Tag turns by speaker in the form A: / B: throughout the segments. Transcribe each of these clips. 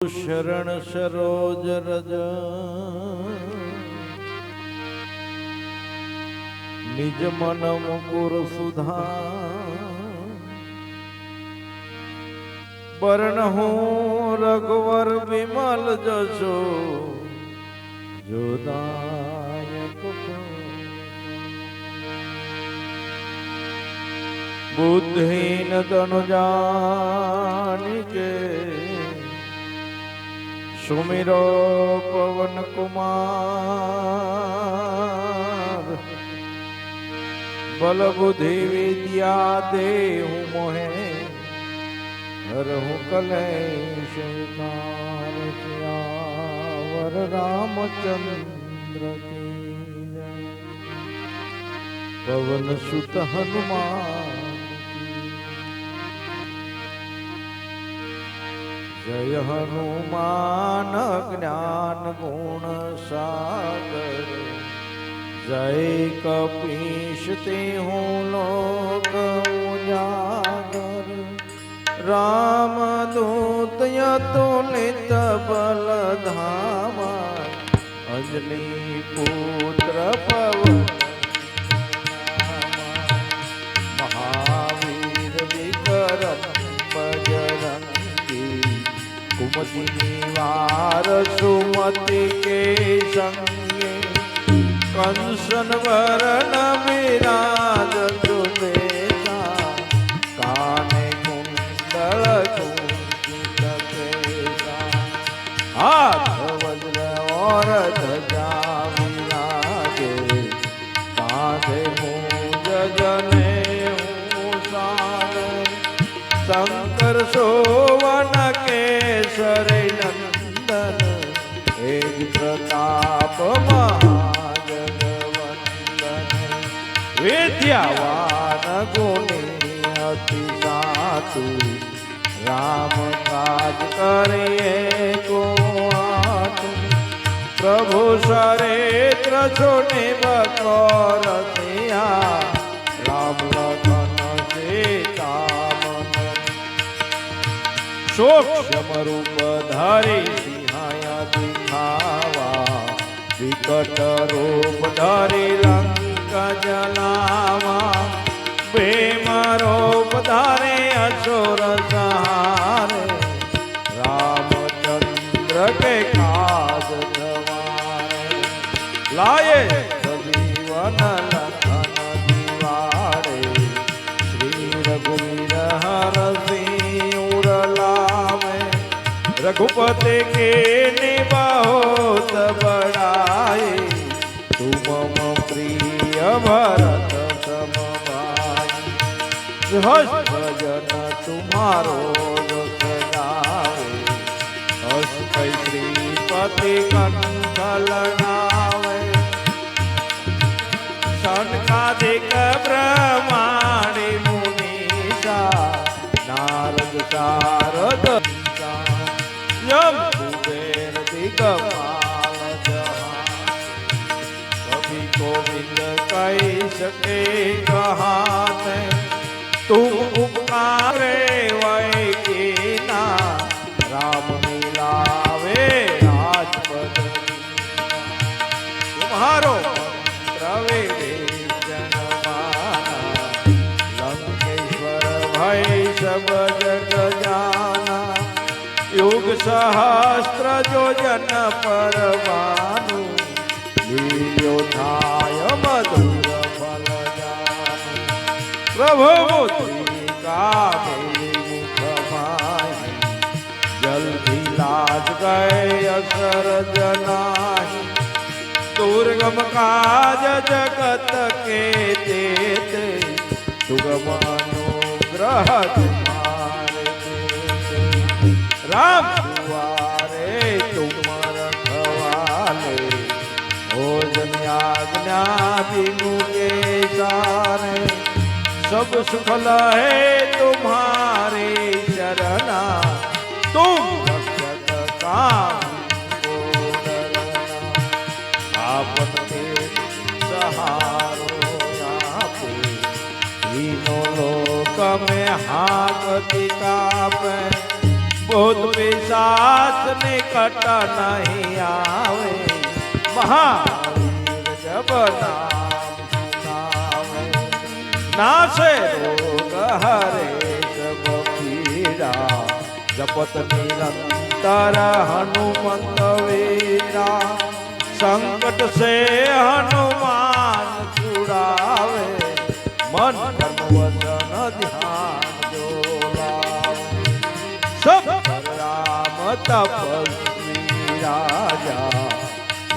A: શરણ સરોજ રજ. નિજ મન મુકુર સુધા બરણ હું રઘુવર વિમલ જશો. જોદાયક બુદ્ધિન તનુ જાનિકે સુમિરો પવન કુમાર બલબુધિ વિદ્યા દે હું મોહે હરહુ કલેશ વર રામચંદ્ર. પવન સુત હનુમાન જય હનુમાન જ્ઞાન ગુણ સાગર. જય કપીશ તે હું લોક ઉજાગર. રામ દૂત તુલિત બલ ધામા અંજલિ પુત્ર પવન કુમતિ નિવાર સુમતિ કે સંગે કંસન વરણ વિરાજ વિદ્યાવાન ગુણી અતિ સાતુ રામ કાજ કરે કો આતુ પ્રભુ સરેત્ર છોને બકર થયા રામ લખન સીતામન સૂક્ષ્મ રૂપ ધારી સિંહાયા વિકટ રૂપ ધારી લંકા જલાવા, પ્રેમ રૂપ ધારે અસુર સહારે, રામચંદ્ર કે કાજ તમારે લાયે સજીવન લખન દિવારે, શ્રી રઘુવીર હર સિંહ ઉરલામે રઘુપતિ કે નિબાહોત બળ ભરત સમવાય. હસ્ત ભજન તુમારો હસ્ત શ્રીપતિ કંઠલનાવે. સનકાદિક બ્રહ્માણી મુનિષા નારદ સારદ યમ सके कहाते तुम उपकारे वै कीना राम मिलावे राजपद तुम्हारो मंत्र विभीषण माना लंकेश्वर भय सब जग जाना युग सहस्त्र जो जन पर भानु लील्यो थाय પ્રભુ મોતી કા જલ્દી લાજ ગયે અસર જનાહી દુર્ગમ કાજ જગત કે તે સુગમ અનુગ્રહ રામ સુવારે તુમર ખવાલે, ભોજન આજ્ઞા બિન सब सुफल है तुम्हारे चरना तुम भगत का आपते सहारो आपे तीनों लोक में हागति काप बोध पिशाच निकट नहीं आवे महावीर जब ना નાશે રોગ હરે સબ પીડા જપત નિરંતર હનુમંત વીરા સંકટ સે હનુમાન છુડાવે મન કર્મ વચન ધ્યાન જોલા સબ રામ તપસ્વી રાજા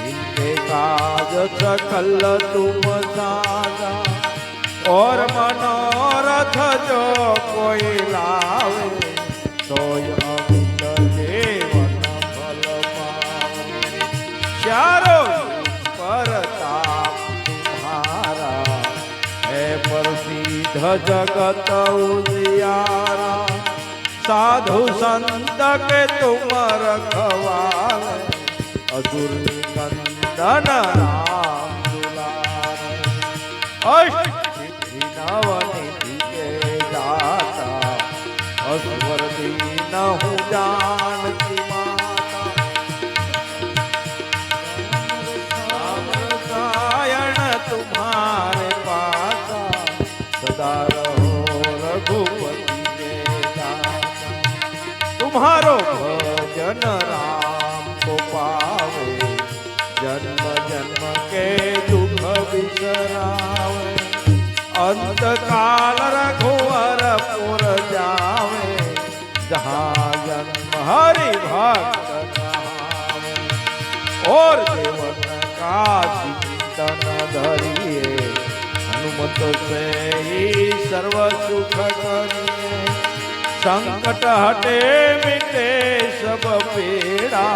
A: ઇનકે કાજ સકલ તુમ સાજા ઓર મનોરથ જો કોઈ લાવે, તોય અમિત જીવન ફલ ચારો પરતાપ તુમ્હારા હે પ્રસિદ્ધ જગત ઉજિયારા સાધુ સંત કે તુમ રખવાલ અસુર કંદન રામ દુલાર. અષ્ટ નવનીતિ દાતા અસ્વરતી ન હું જા अंत काल रघुवर पुर जावे, जहाँ जन्म हरि भक्त और जीवन का चिंतन धरिए, हनुमत से ही सर्व सुख करिए। संकट हटे, मिटे सब पीड़ा,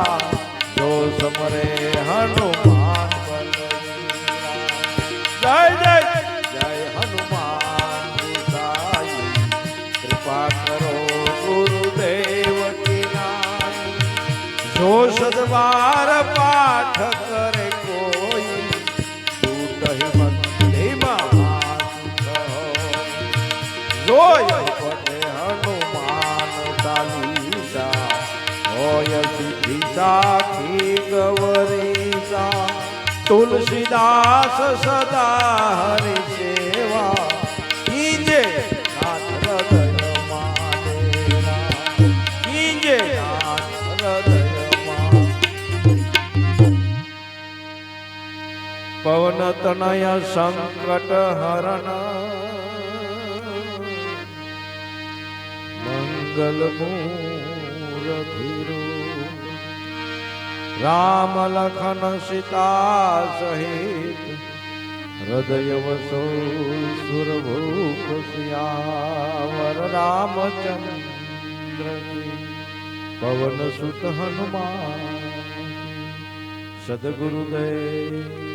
A: जो समरे हनुमान जय जय जय જો સદવાર પાઠ કરે કોઈ. તૂટ મંદિરમાં જોય પટે હનુમાન ચાલીસા, હોય સાખી ગવરીસા તુલસીદાસ સદા હરિ છે. પવન તનય સંકટ હરણ. મંગલ મૂરધીરો રામ લખન સીતા સહિત હૃદય વસો સુરભૂપ સિયાવર રામચંદ્ર પવન સુત હનુમાન. સદગુરુદેવ